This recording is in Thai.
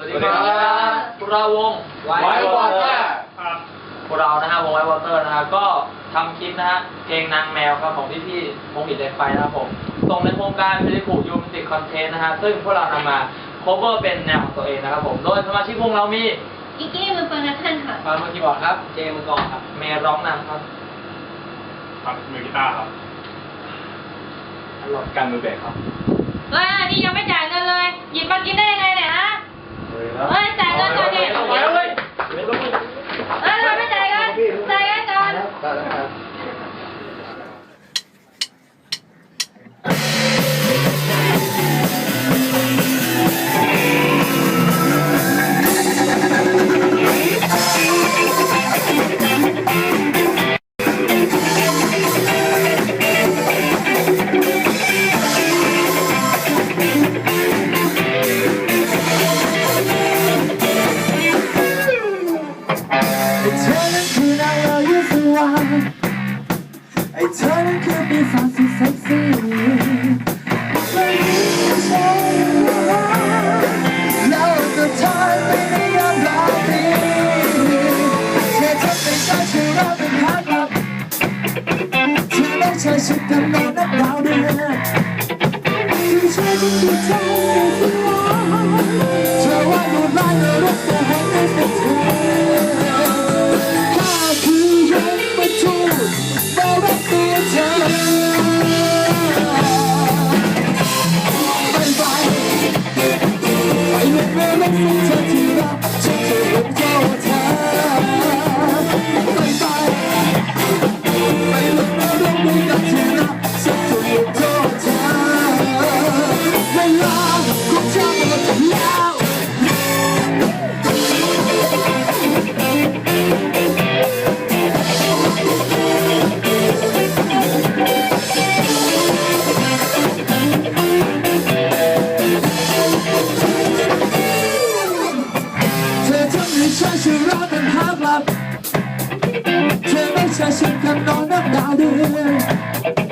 วัสดีครับพวกเราวง White Water ครับพวกเรานะฮะวงไววอเตอร์นะฮะก็ทำคลิปนะฮะเพลงนางแมวครับของพี่พี่ๆวงหินเหล็กไฟนะครับผมส่งในโครงการฟิลิปปูยูมิติคอนเทนต์นะฮะซึ่งพวกเรานำมา cover เป็นแนวของตัวเองนะครับผมโดยสมาชิกวงเรามีกิกกี้มือเปิงนักขันค่ะฟาร์มคีย์บอร์ดครับ เจมือกลองครับ เมย์ร้องนำครับครับมือกีตาร์ครับหลอดการมือเบสครับเฮ้ยนี่ยังไม่จ่ายเงินเลย หยิบมากินได้ยังไง เนี่ยฮะเฮ้ยจ่าย ชุดกันนอน หักหลับเธ